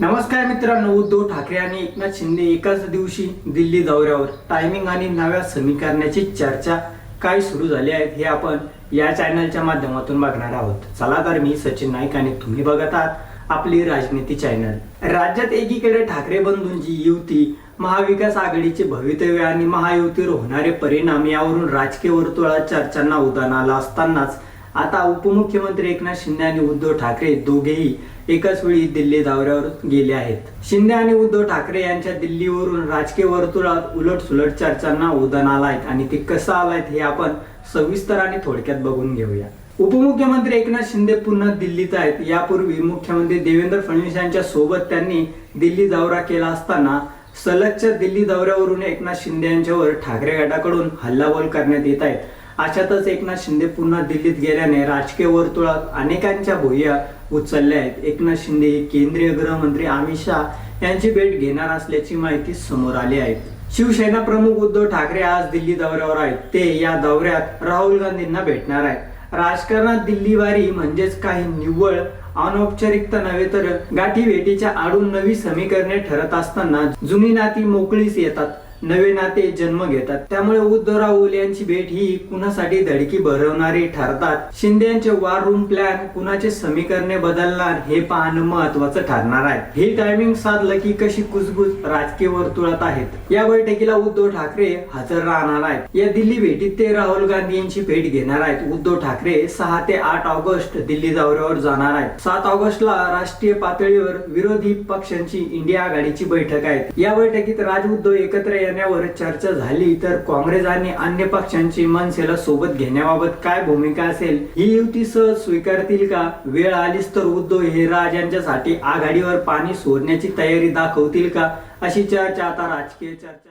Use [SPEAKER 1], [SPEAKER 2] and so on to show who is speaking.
[SPEAKER 1] नमस्कार मित्रांनो उद्धव ठाकरे आणि एकनाथ शिंदे एकाच दिवशी दिल्ली दौऱ्यावर. टायमिंग आणि नव्या समीकरणाची चर्चा काय सुरू झाली आहे हे आपण या चॅनलच्या माध्यमातून बघणार आहोत. चला तर मी सचिन नाईक आणि तुम्ही बघत आहात आपली राजनीती चॅनल राज्यात एकीकडे ठाकरे बंधूंची युती महाविकास आघाडीचे भवितव्य आणि महायुतीवर होणारे परिणाम यावरून राजकीय वर्तुळात चर्चांना उदाहरण आला असतानाच आता उपमुख्यमंत्री एकनाथ शिंदे आणि उद्धव ठाकरे दोघेही एकाच वेळी दिल्ली दौऱ्यावर गेले आहेत. शिंदे आणि उद्धव ठाकरे यांच्या दिल्लीवरून राजकीय वर्तुळात उलट सुलट चर्चांना उदाहरण आलायत आणि ते कसं आलायत हे आपण सविस्तर आणि थोडक्यात बघून घेऊया. उपमुख्यमंत्री एकनाथ शिंदे पुन्हा दिल्लीत आहेत. यापूर्वी मुख्यमंत्री देवेंद्र फडणवीस यांच्या सोबत त्यांनी दिल्ली दौरा केला असताना सलगच्या दिल्ली दौऱ्यावरून एकनाथ शिंदे यांच्यावर ठाकरे गटाकडून हल्लाबोल करण्यात येत आहेत. अशातच एकनाथ शिंदे पुन्हा दिल्लीत गेल्याने राजकीय वर्तुळात अनेकांच्या भुया उचलल्या आहेत. एकनाथ शिंदे हे केंद्रीय गृहमंत्री अमित शहा यांची भेट घेणार असल्याची माहिती समोर आली आहे. शिवसेना प्रमुख उद्धव ठाकरे आज दिल्ली दौऱ्यावर आहेत. ते या दौऱ्यात राहुल गांधींना भेटणार आहेत. राजकारणात दिल्लीवारी म्हणजेच काही निव्वळ अनौपचारिकता नव्हे तर गाठी भेटीच्या आडून नवी समीकरणे ठरत असताना जुनी नाती मोकळीच येतात. नवे नाते जन्म घेतात. त्यामुळे उद्धव राहुल यांची भेट ही कुणासाठी धडकी भरवणारी ठरतात? शिंदे यांचे वार रूम प्लॅन कुणाचे समीकरणे बदलणार हे पाहणं महत्वाचं ठरणार आहे. हे टायमिंग साधलं की कशी कुजबुज राजकीय वर्तुळात आहेत? या बैठकीला उद्धव ठाकरे हजर राहणार आहेत. या दिल्ली भेटीत ते राहुल गांधी यांची भेट घेणार आहेत. उद्धव ठाकरे सहा ते आठ ऑगस्ट दिल्ली दौऱ्यावर जाणार आहेत. सात ऑगस्टला राष्ट्रीय पातळीवर विरोधी पक्षांची इंडिया आघाडीची बैठक आहे या बैठकीत राज उद्धव एकत्र येण्यावर चर्चा झाली तर काँग्रेस आणि अन्य पक्षांची मनसेला सोबत घेण्याबाबत काय भूमिका असेल ही युती सहज स्वीकारतील का? वेळ आलीच तर उद्धव हे राजांच्यासाठी आघाडीवर पाणी सोडण्याची तयारी दाखवतील का? अशी चर्चा आता राजकीय चर्चा